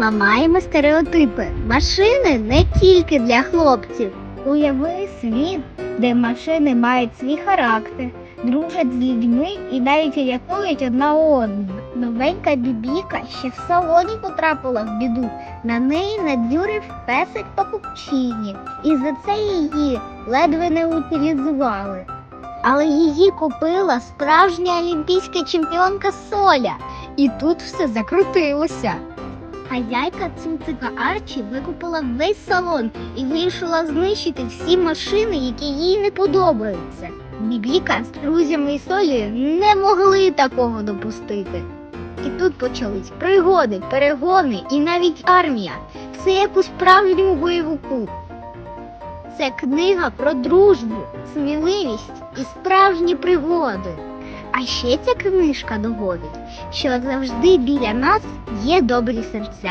ламаємо стереотипи. Машини не тільки для хлопців. Уяви світ, де машини мають свій характер, дружать з людьми і навіть рятують одна одну. Новенька бібіка ще в салоні потрапила в біду. На неї надзюрив песик Папучині, і за це її ледве не утилізували. Але її купила справжня олімпійська чемпіонка Соля. І тут все закрутилося. Хазяйка цуцика Арчі викупила весь салон і вирішила знищити всі машини, які їй не подобаються. Бібіка з друзями і солі не могли такого допустити. І тут почались пригоди, перегони і навіть армія. Все як у справжньому бойовику. Це книга про дружбу, сміливість і справжні пригоди. А ще ця книжка доводить, що завжди біля нас є добрі серця.